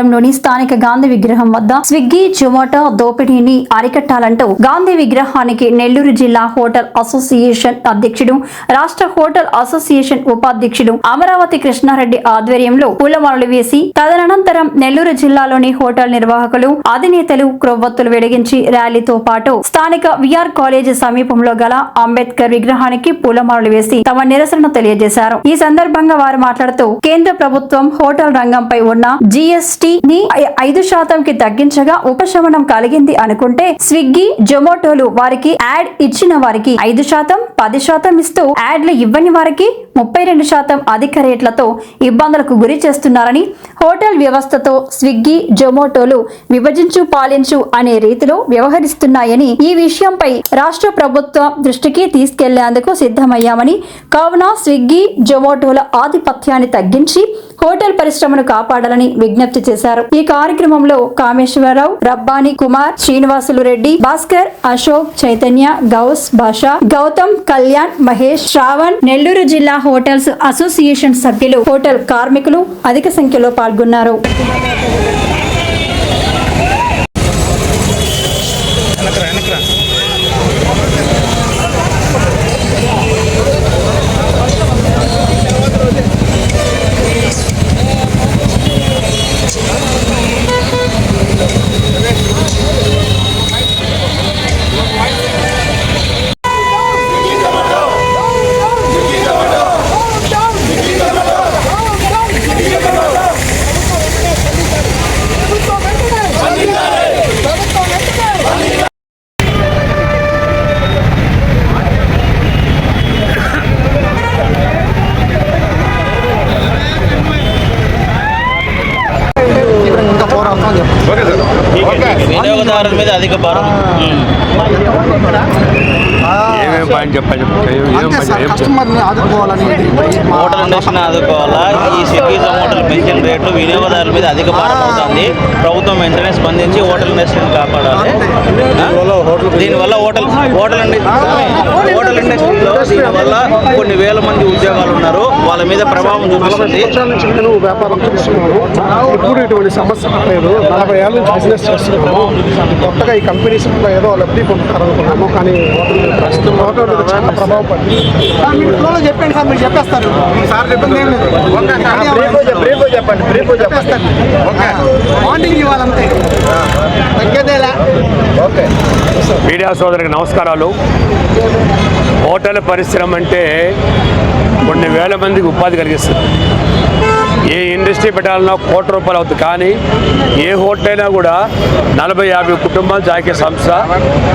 నగరంలోని స్థానిక గాంధీ విగ్రహం వద్ద స్విగ్గీ జొమాటో దోపిడీని అరికట్టాలంటూ గాంధీ విగ్రహానికి నెల్లూరు జిల్లా హోటల్ అసోసియేషన్ అధ్యక్షుడు రాష్ట్ర హోటల్ అసోసియేషన్ ఉపాధ్యక్షుడు అమరావతి కృష్ణారెడ్డి ఆధ్వర్యంలో పూలమాలలు వేసి తదనంతరం నెల్లూరు జిల్లాలోని హోటల్ నిర్వాహకులు అధినేతలు క్రొవ్వొత్తులు వెలిగించి ర్యాలీతో పాటు స్థానిక విఆర్ కాలేజీ సమీపంలో గల అంబేద్కర్ విగ్రహానికి పూలమాలలు వేసి తమ నిరసన తెలియజేశారు. ఈ సందర్భంగా వారు మాట్లాడుతూ కేంద్ర ప్రభుత్వం హోటల్ రంగంపై ఉన్న జీఎస్టీ ని ఐదు శాతంకి తగ్గించగా ఉపశమనం కలిగింది అనుకుంటే స్విగ్గీ జొమాటోలు వారికి యాడ్ ఇచ్చిన వారికి ఐదు శాతం పది శాతం ఇస్తూ యాడ్లు ఇవ్వని వారికి ముప్పై రెండు శాతం అధిక రేట్లతో ఇబ్బందులకు గురి చేస్తున్నారని హోటల్ వ్యవస్థతో స్విగ్గీ జొమాటోలు విభజించు పాలించు అనే రీతిలో వ్యవహరిస్తున్నాయని ఈ విషయంపై రాష్ట్ర ప్రభుత్వం దృష్టికి తీసుకెళ్ళేందుకు సిద్ధమయ్యామని కావున స్విగ్గీ జొమాటోల ఆధిపత్యాన్ని తగ్గించి హోటల్ పరిశ్రమను కాపాడాలని విజ్ఞప్తి చేశారు. ఈ కార్యక్రమంలో కామేశ్వరరావు రబ్బాని కుమార్ శ్రీనివాసులు రెడ్డి భాస్కర్ అశోక్ చైతన్య గౌస్ భాషా గౌతమ్ కళ్యాణ్ మహేష్ శ్రావణ్ నెల్లూరు జిల్లా హోటల్స్ అసోసియేషన్ సభ్యులు హోటల్ కార్మికులు అధిక సంఖ్యలో పాల్గొన్నారు. వినియోగదారుల మీద అధిక భారం ఉమ్. ఏమేం పాయింట్ చెప్పాలి చెప్పు. ఏం- ఏం అంతే పాయింట్ సార్ ఏం చెప్పు. కస్టమర్ని ఆదుకోవాలని మా హోటల్ ఇండస్ట్రీని ఆదుకోవాలా? ఈ స్విగ్గీ జొమాటోలు పెంచిన రేట్లు వినియోగదారుల మీద అధిక భారం అవుతుంది ప్రభుత్వం వెంటనే స్పందించి హోటల్ ఇండస్ట్రీని కాపాడాలి? దీనివల్ల హోటల్ హోటల్ ఇండస్ట్రీ హోటల్ ఇండస్ట్రీలో దీనివల్ల కొన్ని వేల మంది ఉద్యోగాలు ఉన్నారు. వాళ్ళ మీద ప్రభావం చూపిస్తుంది. సంవత్సరాల నుంచి నేను వ్యాపారం చేస్తున్నాను ఎప్పుడు ఇటువంటి సమస్య లేదు. నలభై ఏళ్ళ నుంచి బిజినెస్ చేస్తున్నాము. కొత్తగా ఈ కంపెనీస్ కూడా ఏదో లబ్ధి పొందుతారనుకున్నాము. కానీ ప్రస్తుతం హోటల్ మీద చాలా ప్రభావం పడింది మీరు ఫ్లోలో చెప్పండి సార్ మీరు చెప్పేస్తారు. చెప్పేస్తారు. మార్నింగ్ ఇవ్వాలంతే. తగ్గేదేలా. ఓకే. మీడియా సోదరికి నమస్కారాలు. హోటల్ పరిశ్రమ అంటే కొన్ని వేల మందికి ఉపాధి కలిగిస్తుంది. ఏ ఇండస్ట్రీ పెట్టాలన్నా కోటి రూపాయలు అవుతుంది. కానీ ఏ హోటల్ అయినా కూడా నలభై యాభై కుటుంబాలు సాగే సంస్థ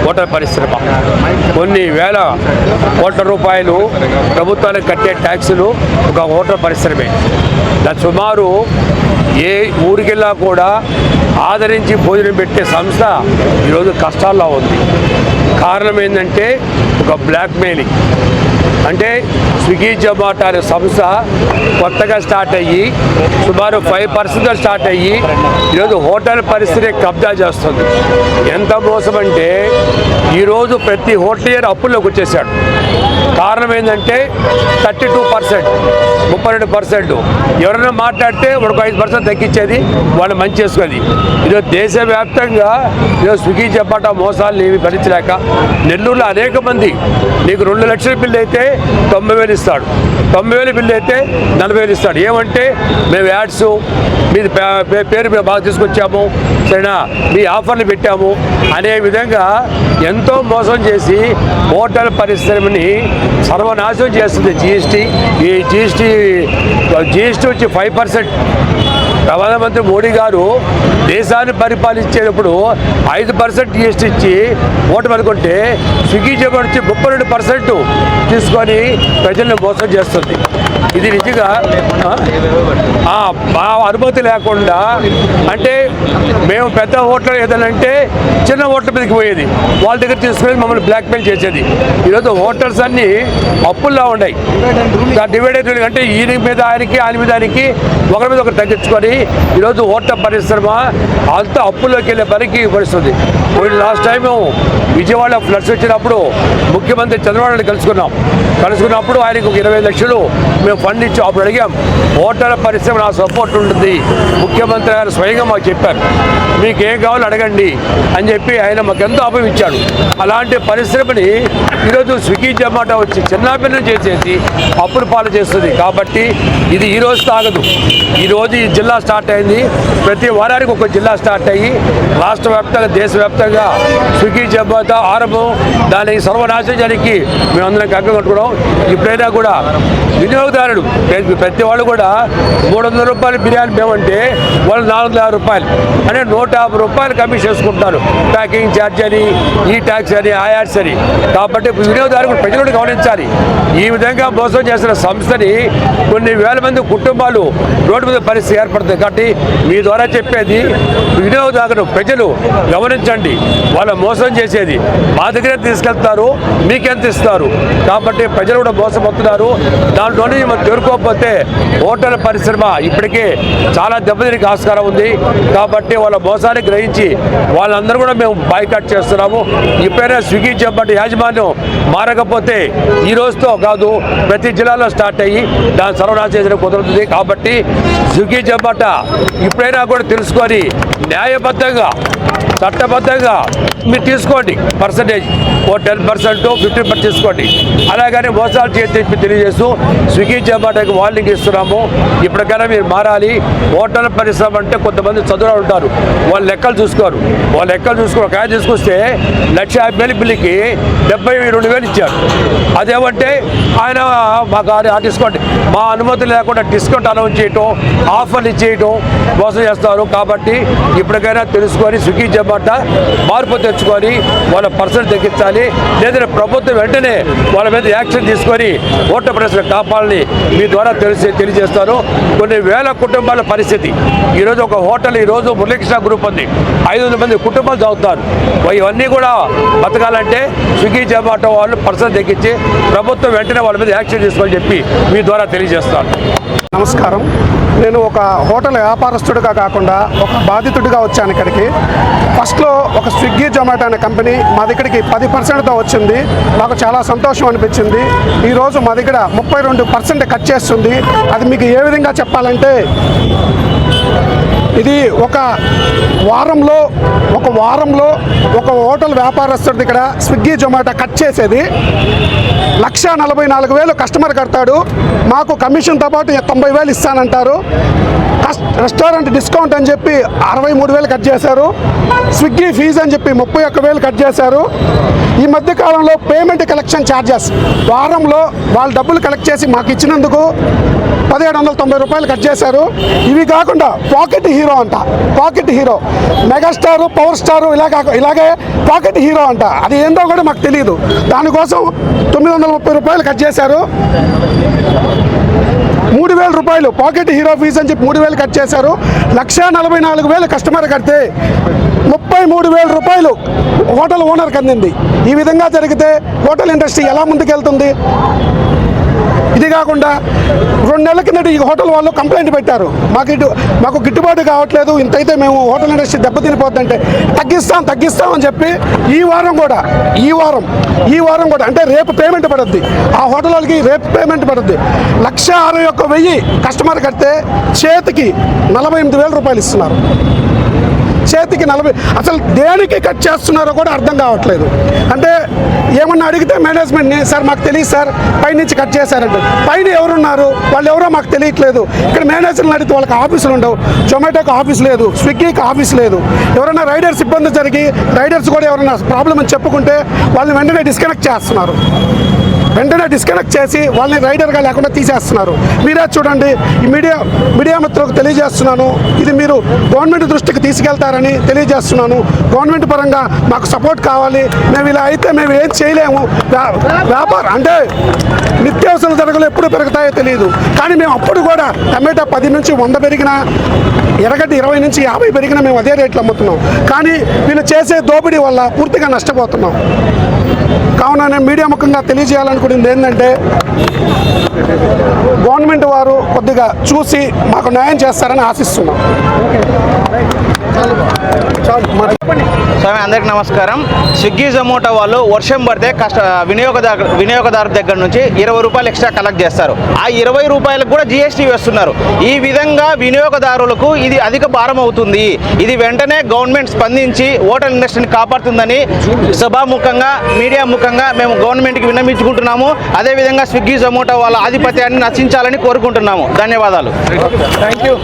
హోటల్ పరిశ్రమ కొన్ని వేల కోట్ల రూపాయలు ప్రభుత్వానికి కట్టే ట్యాక్సులు ఒక హోటల్ పరిశ్రమే దాని సుమారు ఏ ఊరికెళ్ళా కూడా ఆదరించి భోజనం పెట్టే సంస్థ ఈరోజు కష్టాల్లో ఉంది. కారణం ఏంటంటే ఒక బ్లాక్మెయిలింగ్. అంటే స్విగ్గీ జొమాటో అనే సంస్థ కొత్తగా స్టార్ట్ అయ్యి సుమారు ఫైవ్ పర్సెంట్ స్టార్ట్ అయ్యి ఈరోజు హోటల్ పరిస్థితి కబ్జా చేస్తుంది. ఎంత మోసం అంటే ఈరోజు ప్రతి హోటలియర్ అప్పుల్లోకి వచ్చేసాడు. కారణం ఏంటంటే థర్టీ టూ పర్సెంట్ ముప్పై రెండు పర్సెంట్. ఎవరైనా మాట్లాడితే ఒక ఐదు పర్సెంట్ తగ్గించేది వాళ్ళు మంచి చేసుకునేది. ఈరోజు దేశవ్యాప్తంగా ఈరోజు స్విగ్గీ జొమాటో మోసాలు ఏమి భరించలేక నెల్లూరులో అనేక మంది నీకు రెండు లక్షల బిల్లు అయితే తొంభై వేలు ఇస్తాడు. తొంభై వేలు బిల్లు అయితే నలభై వేలు ఇస్తాడు. ఏమంటే మేము యాడ్స్ మీ పేరు మేము బాగా తీసుకొచ్చాము. సరేనా? మీ ఆఫర్లు పెట్టాము. అనే విధంగా ఎంతో మోసం చేసి హోటల్ పరిశ్రమని సర్వనాశనం చేస్తుంది జిఎస్టీ. ఈ జిఎస్టీ జిఎస్టీ వచ్చి ఫైవ్ పర్సెంట్ ప్రధానమంత్రి మోడీ గారు దేశాన్ని పరిపాలించేటప్పుడు ఐదు పర్సెంట్ జిఎస్టీ ఇచ్చి ఓటు అనుకుంటే స్విగ్గీ జొమాటో వచ్చి ముప్పై రెండు పర్సెంట్ తీసుకొని ప్రజల్ని మోసం చేస్తుంది. ఇది నిజంగా మా అనుమతి లేకుండా అంటే మేము పెద్ద హోటల్ ఏదనంటే చిన్న హోటల్ మీదకి పోయేది. వాళ్ళ దగ్గర తీసుకుని మమ్మల్ని బ్లాక్మెయిల్ చేసేది. ఈరోజు హోటల్స్ అన్నీ అప్పుల్లో ఉన్నాయి. డివైడెడ్ అంటే ఈయన మీద ఆయనకి ఆయన మీద ఆయనకి ఒకరి మీద ఒకరు తగ్గించుకొని ఈరోజు హోటల్ పరిశ్రమ అంత అప్పులోకి వెళ్ళే పనికి పడుస్తుంది లాస్ట్ టైం విజయవాడ ఫ్లడ్స్ వచ్చినప్పుడు ముఖ్యమంత్రి చంద్రబాబు కలుసుకున్నాం. కలుసుకున్నప్పుడు ఆయనకు ఇరవై లక్షలు మేము ఫండ్ ఇచ్చి అప్పుడు అడిగాం హోటల్ పరిశ్రమ నా సపోర్ట్ ఉంటుంది. ముఖ్యమంత్రి గారు స్వయంగా మాకు చెప్పారు. మీకు ఏం కావాలో అడగండి అని చెప్పి ఆయన మాకు ఎంతో అభయం ఇచ్చాడు. అలాంటి పరిశ్రమని ఈరోజు స్విగ్గీ జమాటో వచ్చి చిన్నాభిన్నం చేసేసి అప్పులు పాలు చేస్తుంది. కాబట్టి ఇది ఈ రోజు తాగదు. ఈ రోజు ఈ జిల్లా స్టార్ట్ అయింది. ప్రతి వారానికి ఒక జిల్లా స్టార్ట్ అయ్యి రాష్ట్ర వ్యాప్తంగా దేశవ్యాప్తంగా స్విగ్గీ జబ్బాత ఆరంభం దానికి సర్వనాశనానికి మేమందరం కగ్గ కట్టుకున్నాం. ఇప్పుడైనా కూడా వినియోగదారుడు ప్రతి- వాళ్ళు కూడా మూడు వందల రూపాయలు బిర్యానీ మేమంటే వాళ్ళు నాలుగు వందల యాభై రూపాయలు. అంటే నూట యాభై రూపాయలు కమిషన్ చేసుకుంటారు ప్యాకింగ్ ఛార్జ్ అని ఈ ట్యాక్స్ అని ఆ యాడ్స్ అని. కాబట్టి వినియోగదారుడు ప్రజలను గమనించాలి. ఈ విధంగా మోసం చేసిన సంస్థని కొన్ని వేల మంది కుటుంబాలు రోడ్డు మీద పరిస్థితి ఏర్పడుతుంది. కాబట్టి మీ ద్వారా చెప్పేది వినియోగదారులు ప్రజలు గమనించండి. వాళ్ళు మోసం చేసేది. మా దగ్గరే తీసుకెళ్తారు మీకెంత ఇస్తారు? కాబట్టి ప్రజలు కూడా మోసపోతున్నారు. దాంట్లోనే మనం చేరుకోకపోతే హోటల్ పరిశ్రమ ఇప్పటికే చాలా దెబ్బతినికి ఆస్కారం ఉంది. కాబట్టి వాళ్ళ మోసాన్ని గ్రహించి వాళ్ళందరూ కూడా మేము బాయ్కాట్ చేస్తున్నాము. ఇప్పుడైనా స్విగ్గీ చెప్పండి యాజమాన్యం మారకపోతే ఈ రోజుతో కాదు ప్రతి జిల్లాలో స్టార్ట్ అయ్యి దాని సర్వనాశ చేసిన కుదురుతుంది. కాబట్టి స్విగ్గీ ఇప్పుడైనా కూడా తెలుసుకొని న్యాయబద్ధంగా చట్టబద్ధంగా మీరు తీసుకోండి పర్సంటేజ్. ఓ టెన్ పర్సెంట్ ఫిఫ్టీన్ పర్సెంట్ తీసుకోండి. అలాగని మోసాలు చేసి తెలియజేస్తూ స్విగ్గీ జొమాటోకి వార్నింగ్ ఇస్తున్నాము. ఇప్పటికైనా మీరు మారాలి. హోటల్ పరిశ్రమ అంటే కొంతమంది చదువు ఉంటారు. వాళ్ళు లెక్కలు చూసుకోరు. వాళ్ళు లెక్కలు చూసుకుని ఒక ఆయన తీసుకొస్తే లక్ష యాభై వేలు బిల్లుకి డెబ్బై రెండు వేలు ఇచ్చారు. అదేమంటే ఆయన మాకు ఆ- ఆ డిస్కౌంట్ మా అనుమతి లేకుండా డిస్కౌంట్ అనౌన్స్ చేయటం ఆఫర్లు ఇచ్చేయటం మోసం చేస్తారు. కాబట్టి ఇప్పటికైనా తెలుసుకొని స్విగ్గీ జొమాటో మార్పు తెచ్చుకొని వాళ్ళ పర్సెంట్ తగ్గించాలి. లేదంటే ప్రభుత్వం వెంటనే వాళ్ళ మీద యాక్షన్ తీసుకొని ఓట్ల ప్రశ్న కాపాడాలని మీ ద్వారా తెలిసి తెలియజేస్తారు కొన్ని వేల కుటుంబాల పరిస్థితి. ఈరోజు ఒక హోటల్ ఈరోజు మురళీకృష్ణ గ్రూప్ ఉంది. ఐదు మంది కుటుంబాలు చదువుతారు. ఇవన్నీ కూడా బతకాలంటే స్విగ్గీ జొమాటో వాళ్ళు పర్సన్ తెగించి ప్రభుత్వం వెంటనే వాళ్ళ మీద యాక్షన్ తీసుకోవాలని చెప్పి మీ ద్వారా తెలియజేస్తాను. నమస్కారం. నేను ఒక హోటల్ వ్యాపారస్తుడిగా కాకుండా ఒక బాధితుడిగా వచ్చాను ఇక్కడికి. ఫస్ట్లో ఒక స్విగ్గీ జొమాటో అనే కంపెనీ మా దగ్గరికి పది పర్సెంట్తో వచ్చింది. నాకు చాలా సంతోషం అనిపించింది. ఈరోజు మా దగ్గర ముప్పై రెండు పర్సెంట్ కట్ చేస్తుంది. అది మీకు ఏ విధంగా చెప్పాలంటే ఇది ఒక వారంలో ఒక వారంలో ఒక హోటల్ వ్యాపారస్తుడి ఇక్కడ స్విగ్గీ జొమాటో కట్ చేసేది. లక్ష నలభై నాలుగు వేలు కస్టమర్ కడతాడు. మాకు కమిషన్తో పాటు తొంభై వేలు ఇస్తానంటారు. రెస్టారెంట్ డిస్కౌంట్ అని చెప్పి అరవై మూడు వేలు కట్ చేశారు. స్విగ్గీ ఫీజు అని చెప్పి ముప్పై ఒక్క వేలు కట్ చేశారు. ఈ మధ్య కాలంలో పేమెంట్ కలెక్షన్ ఛార్జెస్ వారంలో వాళ్ళు డబ్బులు కలెక్ట్ చేసి మాకు ఇచ్చినందుకు పదిహేడు వందల తొంభై రూపాయలు కట్ చేశారు. ఇవి కాకుండా పాకెట్ హీరో అంట. Pocket hero. Megastar power star ఇలా కాక ఇలాగే పాకెట్ హీరో అంట. అది ఏందో కూడా మాకు తెలియదు దానికోసం తొమ్మిది వందల ముప్పై రూపాయలు కట్ చేశారు. మూడు వేల రూపాయలు. పాకెట్ హీరో ఫీజు అని చెప్పి మూడు వేలు కట్ చేశారు. లక్ష నలభై నాలుగు వేలు కస్టమర్ కడితే ముప్పై మూడు వేల రూపాయలు హోటల్ ఓనర్కి అందింది ఈ విధంగా జరిగితే హోటల్ ఇండస్ట్రీ ఎలా ముందుకెళ్తుంది? ఇది కాకుండా రెండు నెలల కిందట ఈ హోటల్ వాళ్ళు కంప్లైంట్ పెట్టారు. మాకు ఇటు మాకు గిట్టుబాటు కావట్లేదు. ఇంతైతే మేము హోటల్ ఇండస్ట్రీ దెబ్బతినిపోద్దంటే తగ్గిస్తాం తగ్గిస్తాం అని చెప్పి ఈ వారం కూడా ఈ వారం ఈ వారం కూడా అంటే రేపు పేమెంట్ పడుద్ది. ఆ హోటల్ వాళ్ళకి రేపు పేమెంట్ పడుద్ది. లక్ష అరవై ఒక్క వెయ్యి కస్టమర్ కడితే చేతికి నలభై ఎనిమిది వేల రూపాయలు ఇస్తున్నారు. చేతికి నలభై అసలు దేనికి కట్ చేస్తున్నారో కూడా అర్థం కావట్లేదు. అంటే ఏమన్నా అడిగితే మేనేజ్మెంట్ని సార్ మాకు తెలియదు సార్ పైనుంచి కట్ చేశారంట. పైన ఎవరున్నారు? వాళ్ళు ఎవరో మాకు తెలియట్లేదు. ఇక్కడ మేనేజర్ని అడిగితే వాళ్ళకి ఆఫీసులు ఉండవు. జొమాటోకి ఆఫీస్ లేదు. స్విగ్గీకి ఆఫీస్ లేదు. ఎవరైనా రైడర్స్ ఇబ్బంది జరిగి రైడర్స్ కూడా ఎవరైనా ప్రాబ్లం అని చెప్పుకుంటే వాళ్ళని వెంటనే డిస్కనెక్ట్ చేస్తున్నారు. వెంటనే డిస్కనెక్ట్ చేసి వాళ్ళని రైడర్గా లేకుండా తీసేస్తున్నారు. మీరే చూడండి ఈ మీడియా మీడియా మిత్రులకు తెలియజేస్తున్నాను. ఇది మీరు గవర్నమెంట్ దృష్టికి తీసుకెళ్తారని తెలియజేస్తున్నాను. గవర్నమెంట్ పరంగా మాకు సపోర్ట్ కావాలి. మేము ఇలా అయితే మేము ఏం చేయలేము. వ్యా- వ్యాపారం అంటే నిత్యావసర ధరలు ఎప్పుడు పెరుగుతాయో తెలియదు. కానీ మేము అప్పుడు కూడా టమాటా పది నుంచి వంద పెరిగినా ఎరగడ్డ ఇరవై నుంచి యాభై పెరిగినా మేము అదే రేట్లు అమ్ముతున్నాం. కానీ వీళ్ళు చేసే దోపిడీ వల్ల పూర్తిగా నష్టపోతున్నాం. కావున నేను మీడియా ముఖంగా తెలియజేయాలనుకునేది ఏంటంటే గవర్నమెంట్ వారు కొద్దిగా చూసి మాకు న్యాయం చేస్తారని ఆశిస్తున్నాం. స్వామి అందరికి నమస్కారం. స్విగ్గీ జొమాటో వాళ్ళు వర్షం పడితే కష్ట వినియోగదారు వినియోగదారు దగ్గర నుంచి ఇరవై రూపాయలు ఎక్స్ట్రా కలెక్ట్ చేస్తారు. ఆ ఇరవై రూపాయలకు కూడా జిఎస్టీ వేస్తున్నారు. ఈ విధంగా వినియోగదారులకు ఇది అధిక భారం అవుతుంది. ఇది వెంటనే గవర్నమెంట్ స్పందించి హోటల్ ఇండస్ట్రీని కాపాడుతుందని సభాముఖంగా మీడియా ముఖంగా మేము గవర్నమెంట్కి విన్నమించుకుంటున్నాము అదేవిధంగా స్విగ్గీ జొమాటో వాళ్ళ ఆధిపత్యాన్ని నశించాలని కోరుకుంటున్నాము. ధన్యవాదాలు. Thank you